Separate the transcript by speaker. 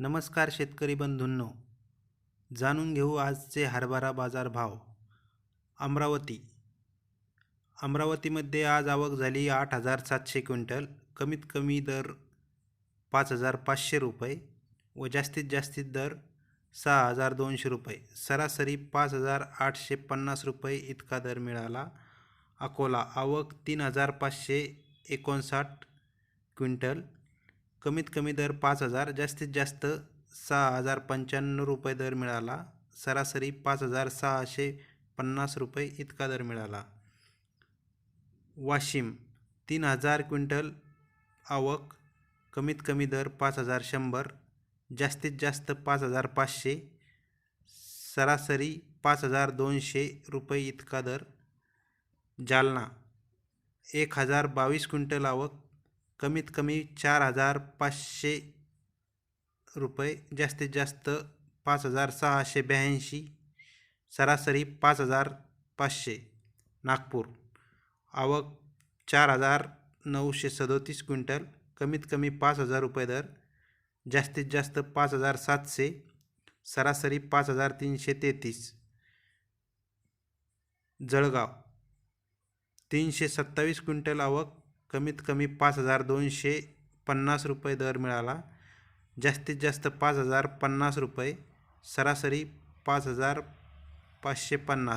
Speaker 1: नमस्कार शेतकरी बंधूंनो. जाणून घेऊ आजचे हरभरा बाजार भाव. अमरावती. अमरावतीमध्ये आज आवक झाली आठ हजार सातशे क्विंटल. कमीत कमी दर पाच हजार पाचशे रुपये व जास्तीत जास्तीत दर सहा हजार दोनशे रुपये. सरासरी पाच हजार आठशे पन्नास रुपये इतका दर मिळाला. अकोला आवक तीन हजार पाचशे एकोणसाठ क्विंटल. कमीत कमी दर पाच हजार जास्तीत जास्त सहा हजार पंच्याण्णव रुपये दर मिळाला. सरासरी पाच हजार सहाशे पन्नास रुपये इतका दर मिळाला. वाशिम तीन हजार क्विंटल आवक कमीत कमी दर पाच हजार शंभर जास्तीत जास्त पाच हजार पाचशे सरासरी पाच हजार दोनशे रुपये इतका दर. जालना एक हजार बावीस क्विंटल आवक कमीत कमी चार हजार पाचशे रुपये जास्तीत जास्त पाच हजार सहाशे ब्याऐंशी सरासरी पाच हजार पाचशे. नागपूर. आवक चार हजार नऊशे सदोतीस क्विंटल कमीत कमी पाच हजार रुपये दर जास्तीत जास्त पाच हजार सातशे सरासरी पाच हजार तीनशे तेहतीस. जळगाव. तीनशे सत्तावीस क्विंटल आवक कमीत कमी पाच हजार दोनशे पन्नास रुपये दर मिळाला. जास्तीत जास्त पाच हजार पन्नास रुपये सरासरी पाच हजार पाचशे पन्नास.